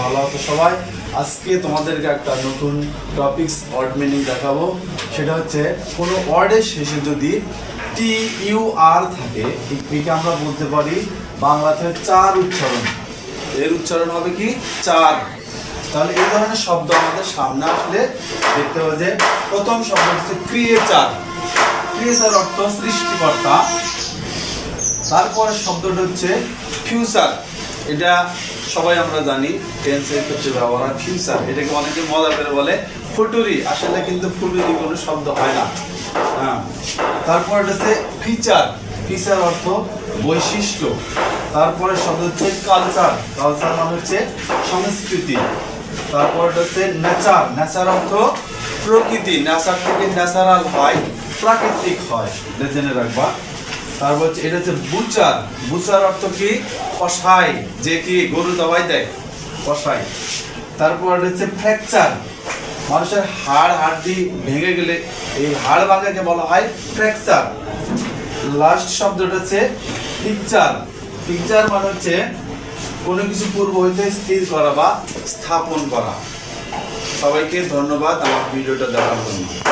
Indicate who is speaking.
Speaker 1: ভালো আছো সবাই? আজকে তোমাদেরকে একটা নতুন টপিকস ওয়ার্ড মিনিং দেখাবো। সেটা হচ্ছে, কোনো ওয়ার্ডের শেষে যদি টি ইউ আর থাকে, একে আমরা বলতে পারি বাংলাতে চার উচ্চারণ। এর উচ্চারণ হবে কি? চার। তাহলে এই ধরনের শব্দ আমাদের সামনে আসলে দেখতে হবে যে, প্রথম শব্দ হচ্ছে ক্রিয়েচার ক্রিয়েচার অর্থ সৃষ্টিকর্তা। তারপরে শব্দটা হচ্ছে ফিউচার এটা সবাই আমরা জানি টেন্সের ক্ষেত্রে ব্যবহার হয় ফিউচার এটাকে অনেকে মজা করে বলে ফুটুরি আসলে কিন্তু ফুটুরি কোনো শব্দ হয় না। হ্যাঁ। তারপর হচ্ছে ফিচার ফিচার অর্থ বৈশিষ্ট্য। তারপরে শব্দ হচ্ছে কালচার কালচার মানে হচ্ছে সংস্কৃতি। তারপর হচ্ছে নেচার নেচার অর্থ প্রকৃতি। নেচার থেকে ন্যাচারাল হয়, প্রাকৃতিক হয়। জেনে রাখবা। তারপর হচ্ছে এটা হচ্ছে বুচার। বুচার অর্থ কি? কষাই যে কি গরু দবাই দেয় কষাই তারপর এটা হচ্ছে ফ্র্যাকচার মানুষের হাড় হাড়টি ভেঙে গেলে এই হাড় ভাঙাকে বলা হয় ফ্র্যাকচার লাস্ট শব্দটা হচ্ছে পিকচার পিকচার মানে হচ্ছে কোনো কিছু পূর্ব হইতে স্থির করা বা স্থাপন করা। সবাইকে ধন্যবাদ আমার ভিডিওটা দেখার জন্য।